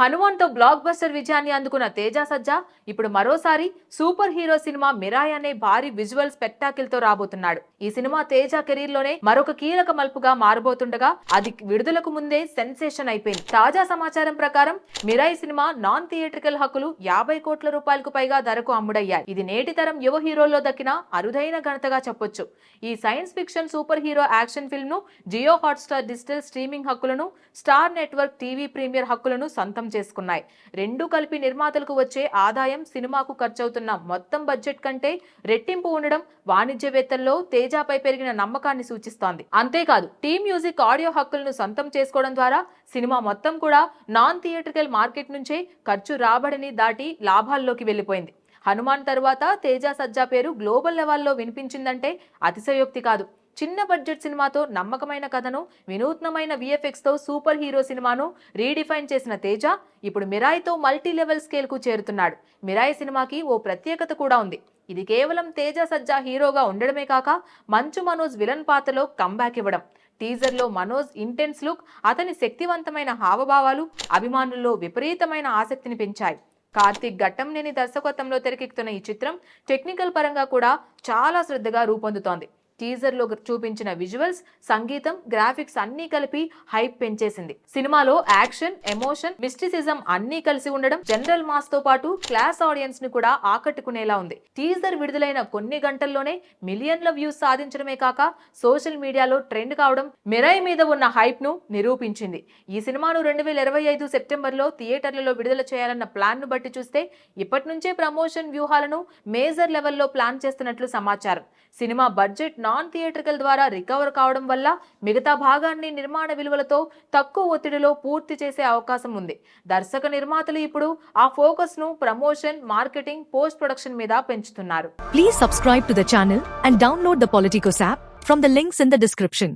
హనుమాన్తో block buster విజయాన్ని అందుకున్న తేజ సజ్జా ఇప్పుడు మరోసారి సూపర్ హీరో సినిమా మిరాయ్ అనే భారీ విజువల్ స్పెక్టాకిల్తో రాబోతున్నాడు. ఈ సినిమా తేజ కెరీర్లోనే మరొక కీలక మలుపుగా మారబోతుండగా అది విడుదలకు ముందే సెన్సేషన్ అయిపోయింది. తాజా సమాచారం ప్రకారం మిరాయ్ సినిమా నాన్ థియేట్రికల్ హక్కులు యాభై కోట్ల రూపాయలకు పైగా ధరకు అమ్ముడయ్యాయి. ఇది నేటి తరం యువ హీరోల్లో దక్కిన అరుదైన ఘనతగా చెప్పొచ్చు. ఈ science fiction super hero action ఫిల్మ్ను Jio Hotstar digital streaming హక్కులను స్టార్ నెట్వర్క్ టీవీ ప్రీమియర్ హక్కులను సొంతం చేసుకున్నాయి. రెండు కలిపి నిర్మాతలకు వచ్చే ఆదాయం సినిమాకు ఖర్చవుతున్న మొత్తం బడ్జెట్ కంటే రెట్టింపు ఉండడం వాణిజ్యవేత్తల్లో తేజాపై పెరిగిన నమ్మకాన్ని సూచిస్తోంది. అంతేకాదు టీ మ్యూజిక్ ఆడియో హక్కులను సొంతం చేసుకోవడం ద్వారా సినిమా మొత్తం కూడా నాన్ థియేట్రికల్ మార్కెట్ నుంచే ఖర్చు రాబడిని దాటి లాభాల్లోకి వెళ్ళిపోయింది. హనుమాన్ తరువాత తేజ సజ్జా పేరు గ్లోబల్ లెవెల్లో వినిపించిందంటే అతిశయోక్తి కాదు. చిన్న బడ్జెట్ సినిమాతో నమ్మకమైన కథను వినూత్నమైన విఎఫ్ఎక్స్తో సూపర్ హీరో సినిమాను రీడిఫైన్ చేసిన తేజ ఇప్పుడు మిరాయితో మల్టీ లెవెల్ స్కేల్కు చేరుతున్నాడు. మిరాయి సినిమాకి ఓ ప్రత్యేకత కూడా ఉంది. ఇది కేవలం తేజ సజ్జా హీరోగా ఉండడమే కాక మంచు మనోజ్ విలన్ పాత్రలో కంబ్యాక్ ఇవ్వడం. టీజర్లో మనోజ్ ఇంటెన్స్ లుక్ అతని శక్తివంతమైన హావభావాలు అభిమానుల్లో విపరీతమైన ఆసక్తిని పెంచాయి. కార్తీక్ ఘట్టంనేని దర్శకత్వంలో తెరకెక్కుతున్న ఈ చిత్రం టెక్నికల్ పరంగా కూడా చాలా శ్రద్ధగా రూపొందుతోంది. టీజర్లో చూపించిన విజువల్స్ సంగీతం గ్రాఫిక్స్ అన్నీ కలిపి హైప్ పెంచేసింది. సినిమాలో యాక్షన్ ఎమోషన్ మిస్టిసిజం అన్నీ కలిసి ఉండడం జనరల్ మాస్తో పాటు క్లాస్ ఆడియన్స్ని కూడా ఆకట్టుకునేలా ఉంది. టీజర్ విడుదలైన కొన్ని గంటల్లోనే మిలియన్ల వ్యూస్ సాధించడమే కాక సోషల్ మీడియాలో ట్రెండ్ కావడం మెరై మీద ఉన్న హైప్ను నిరూపించింది. ఈ సినిమాను రెండు వేల ఇరవై ఐదు సెప్టెంబర్లో థియేటర్లలో విడుదల చేయాలన్న ప్లాన్ను బట్టి చూస్తే ఇప్పటి నుంచే ప్రమోషన్ వ్యూహాలను మేజర్ లెవెల్లో ప్లాన్ చేస్తున్నట్లు సమాచారం. సినిమా బడ్జెట్ నాన్ థియేట్రికల్ ద్వారా రికవర్ కావడం వల్ల మిగతా భాగాన్ని నిర్మాణ విలువలతో తక్కువ ఒత్తిడిలో పూర్తి చేసే అవకాశం ఉంది. దర్శక నిర్మాతలు ఇప్పుడు ఆ ఫోకస్ను ప్రమోషన్ మార్కెటింగ్ పోస్ట్ ప్రొడక్షన్ మీద పెంచుతున్నారు. Please subscribe to the channel and download the Politicos app from the links in the description